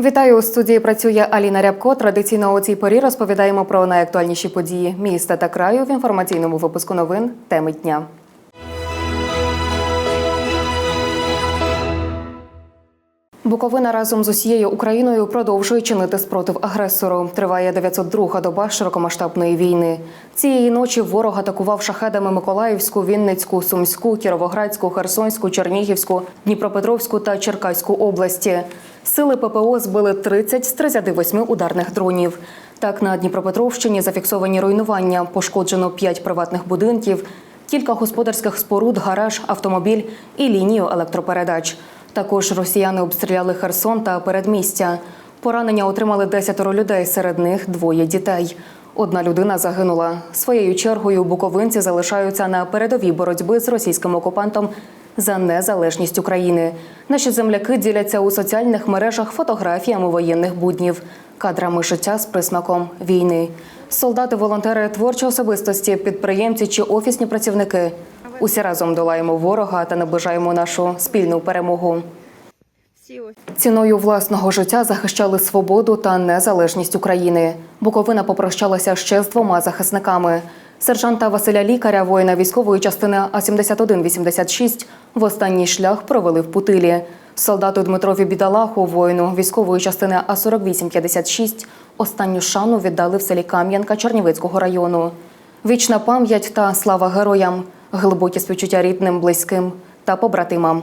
Вітаю у студії. Працює Аліна Рябко. Традиційно у цій порі розповідаємо про найактуальніші події міста та краю в інформаційному випуску новин теми дня. Буковина разом з усією Україною продовжує чинити спротив агресору. Триває 902-га доба широкомасштабної війни. Цієї ночі ворог атакував шахедами Миколаївську, Вінницьку, Сумську, Кіровоградську, Херсонську, Чернігівську, Дніпропетровську та Черкаську області. Сили ППО збили 30 з 38 ударних дронів. Так, на Дніпропетровщині зафіксовані руйнування. Пошкоджено 5 приватних будинків, кілька господарських споруд, гараж, автомобіль і лінію електропередач. Також росіяни обстріляли Херсон та передмістя. Поранення отримали десятеро людей, серед них двоє дітей. Одна людина загинула. Своєю чергою буковинці залишаються на передовій боротьби з російським окупантом за незалежність України. Наші земляки діляться у соціальних мережах фотографіями воєнних буднів, кадрами життя з присмаком війни. Солдати, волонтери, творчі особистості, підприємці чи офісні працівники. Усі разом долаємо ворога та наближаємо нашу спільну перемогу. Ціною власного життя захищали свободу та незалежність України. Буковина попрощалася ще з двома захисниками. Сержанта Василя Лікаря, воїна військової частини А-7186, в останній шлях провели в Путилі. Солдату Дмитрові Бідалаху, воїну військової частини А-4856, останню шану віддали в селі Кам'янка Чернівецького району. Вічна пам'ять та слава героям, глибокі співчуття рідним, близьким та побратимам.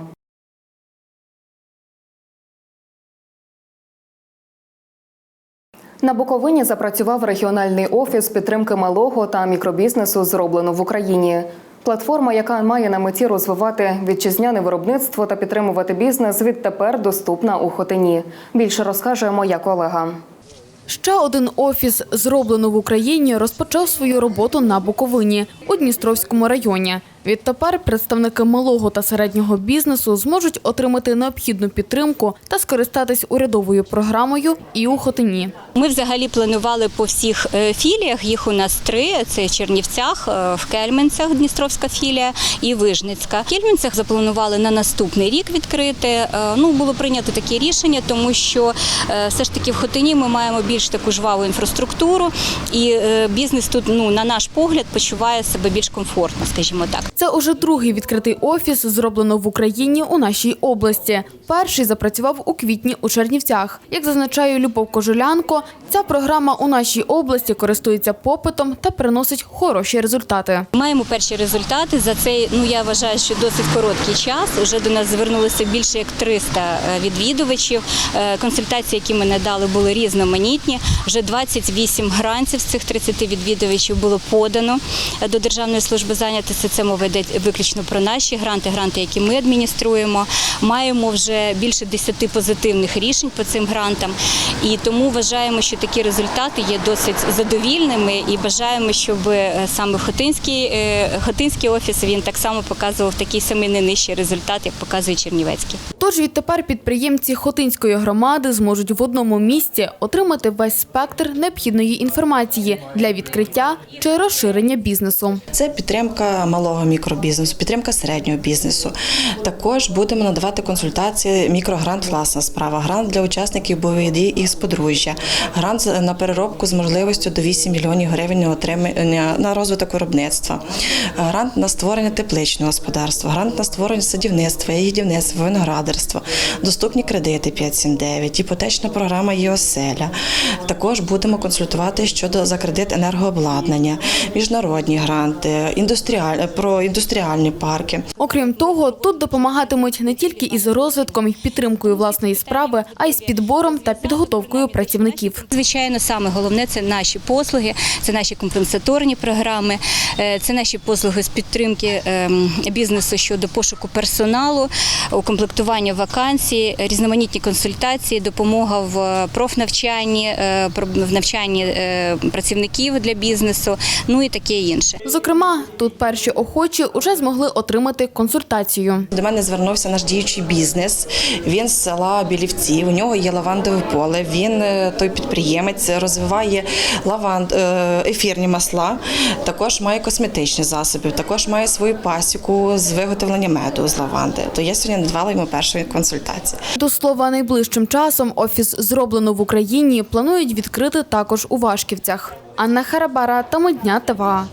На Буковині запрацював регіональний офіс підтримки малого та мікробізнесу, зроблено в Україні. Платформа, яка має на меті розвивати вітчизняне виробництво та підтримувати бізнес, відтепер доступна у Хотині. Більше розкаже моя колега. Ще один офіс, зроблено в Україні, розпочав свою роботу на Буковині у Дністровському районі. Відтепер представники малого та середнього бізнесу зможуть отримати необхідну підтримку та скористатись урядовою програмою і у Хотині. Ми взагалі планували по всіх е, філіях. Їх у нас три: це Чернівцях, е, в Кельменцях, Дністровська філія і Вижницька. В Кельменцях запланували на наступний рік відкрити. Е, Ну було прийнято таке рішення, тому що все ж таки в Хотині ми маємо більш таку жваву інфраструктуру, і бізнес тут, ну на наш погляд, почуває себе більш комфортно, скажімо так. Це уже другий відкритий офіс, зроблено в Україні у нашій області. Перший запрацював у квітні у Чернівцях. Як зазначає Любов Кожулянко, ця програма у нашій області користується попитом та приносить хороші результати. Маємо перші результати за цей. Ну я вважаю, що досить короткий час. Уже до нас звернулося більше як 300 відвідувачів. Е, Консультації, які ми надали, були різноманітні. Вже 28 грантів з цих 30 відвідувачів було подано е, до Державної служби зайнятості. Це мова йде виключно про наші гранти, гранти, які ми адмініструємо. Маємо вже більше 10 позитивних рішень по цим грантам, і тому вважаємо, що такі результати є досить задовільними і бажаємо, щоб е, саме Хотинський, е, Хотинський офіс він так само показував такий самий не нижчий результат, як показує Чернівецький. Тож відтепер підприємці Хотинської громади зможуть в одному місці отримати весь спектр необхідної інформації для відкриття чи розширення бізнесу. Це підтримка малого мікробізнесу, підтримка середнього бізнесу. Також будемо надавати консультації мікрогрант власна справа, грант для учасників бойових дій і з подружжя, грант на переробку з можливістю до 8 мільйонів гривень на отримання на розвиток виробництва, грант на створення тепличного господарства, грант на створення садівництва, їдівництва, виноградарства, доступні кредити 579, іпотечна програма «Єоселя». Також будемо консультувати щодо за кредит енергообладнання, міжнародні гранти, індустріаль про індустріальні парки. Окрім того, тут допомагатимуть не тільки із розвитком і підтримкою власної справи, а й з підбором та підготовкою працівників. Звичайно, саме головне це наші послуги, це наші компенсаторні програми, е, це наші послуги з підтримки ем, бізнесу щодо пошуку персоналу, укомплектування вакансій, різноманітні консультації, допомога в профнавчанні, е, про- в навчанні е, працівників для бізнесу, ну і таке інше. Зокрема, тут перші охочі уже змогли отримати консультацію. До мене звернувся наш діючий бізнес. Він з села Білівці. У нього є лавандове поле. Він е, той підприємець розвиває лаванд е, ефірні масла. Також має косметичні засоби. Також має свою пасіку з виготовлення меду з лаванди. То я сьогодні надавала йому першу вашої консультації. До слова, найближчим часом офіс зроблено в Україні планують відкрити також у Вашківцях. Анна Харабара та Медня ТВА.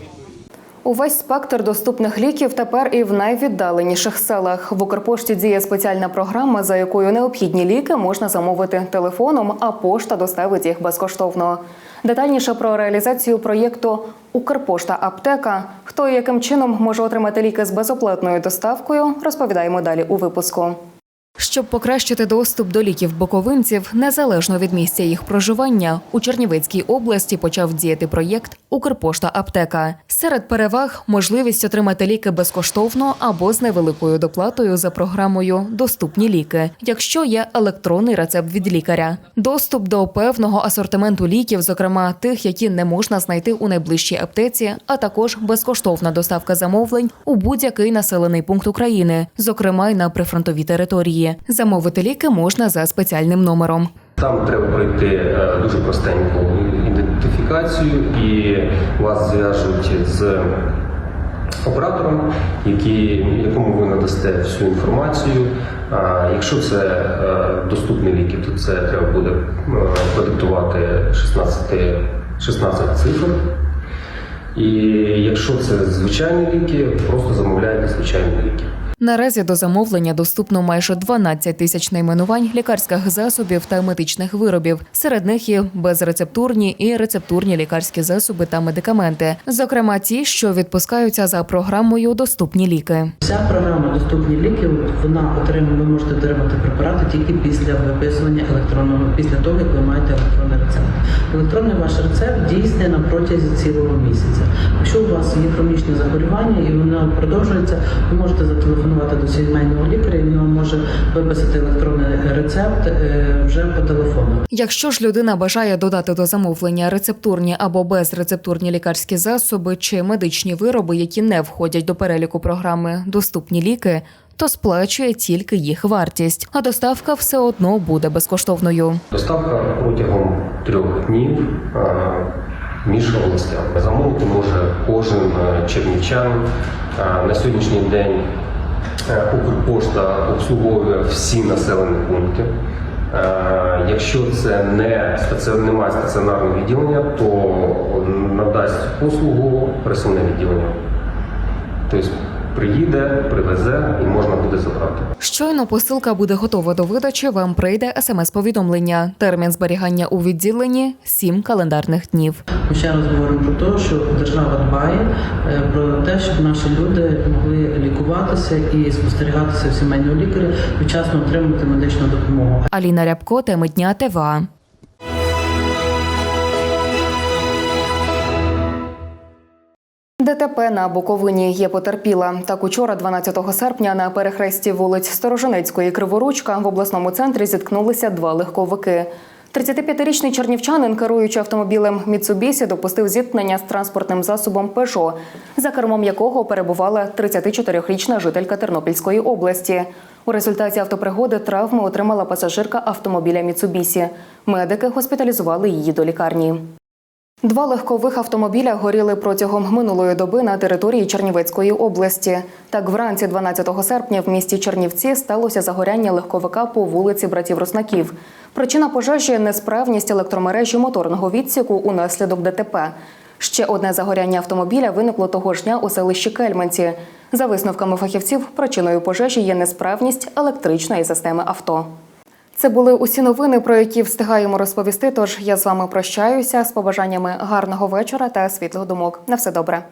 Увесь спектр доступних ліків тепер і в найвіддаленіших селах. В Укрпошті діє спеціальна програма, за якою необхідні ліки можна замовити телефоном, а пошта доставить їх безкоштовно. Детальніше про реалізацію проєкту Укрпошта Аптека. Хто і яким чином може отримати ліки з безоплатною доставкою, розповідаємо далі у випуску. Щоб покращити доступ до ліків боковинців, незалежно від місця їх проживання, у Чернівецькій області почав діяти проєкт Укрпошта Аптека. Серед переваг можливість отримати ліки безкоштовно або з невеликою доплатою за програмою Доступні ліки, якщо є електронний рецепт від лікаря. Доступ до певного асортименту ліків, зокрема тих, які не можна знайти у найближчій аптеці, а також безкоштовна доставка замовлень у будь-який населений пункт України, зокрема й на прифронтовій території. Замовити ліки можна за спеціальним номером. Там треба пройти е, дуже простеньку ідентифікацію, і вас зв'яжуть з оператором, який, якому ви надасте всю інформацію. Якщо це е, доступні ліки, то це треба буде е, продиктувати 16, 16 цифр. І якщо це звичайні ліки, просто замовляєте звичайні ліки. Наразі до замовлення доступно майже 12 тисяч найменувань лікарських засобів та медичних виробів. Серед них є безрецептурні і рецептурні лікарські засоби та медикаменти, зокрема ті, що відпускаються за програмою Доступні ліки. Вся програма доступні ліки. Вона отримує, ви можете отримати препарати тільки після виписування електронного, після того як ви маєте електронний рецепт. Електронний ваш рецепт дійсний на протязі цілого місяця. Якщо у вас є хронічне захворювання і воно продовжується, ви можете зателефонувати до сімейного лікаря, він вам може виписати електронний рецепт е, вже по телефону. Якщо ж людина бажає додати до замовлення рецептурні або безрецептурні лікарські засоби чи медичні вироби, які не входять до переліку програми Доступні ліки, то сплачує тільки їх вартість, а доставка все одно буде безкоштовною. Доставка протягом трьох днів між областями. Замовити може кожен е, чернівчан. На сьогоднішній день Укрпошта обслуговує всі населені пункти. Е, Якщо це не немає стаціонарного відділення, то надасть послугу пересувне відділення. Тобто приїде, привезе і можна буде забрати. Щойно посилка буде готова до видачі. Вам прийде смс-повідомлення. Термін зберігання у відділенні 7 календарних днів. Ми ще раз говоримо про те, що держава дбає е, про те, щоб наші люди могли лікуватися і спостерігатися в сімейного лікаря, вчасно отримувати медичну допомогу. Аліна Рябко, теми дня ТВА. ДТП на Буковині є потерпіла. Так учора, 12 серпня, на перехресті вулиць Сторожинецької Криворучка в обласному центрі зіткнулися два легковики. 35-річний чернівчанин, керуючи автомобілем Міцубісі, допустив зіткнення з транспортним засобом Пежо, за кермом якого перебувала 34-річна жителька Тернопільської області. У результаті автопригоди травми отримала пасажирка автомобіля Міцубісі. Медики госпіталізували її до лікарні. Два легкових автомобіля горіли протягом минулої доби на території Чернівецької області. Так, вранці 12 серпня в місті Чернівці сталося загоряння легковика по вулиці братів Руснаків. Причина пожежі несправність електромережі моторного відсіку унаслідок ДТП. Ще одне загоряння автомобіля виникло того ж дня у селищі Кельменці. За висновками фахівців, причиною пожежі є несправність електричної системи авто. Це були усі новини, про які встигаємо розповісти. Тож я з вами прощаюся з побажаннями гарного вечора та світлих думок. На все добре.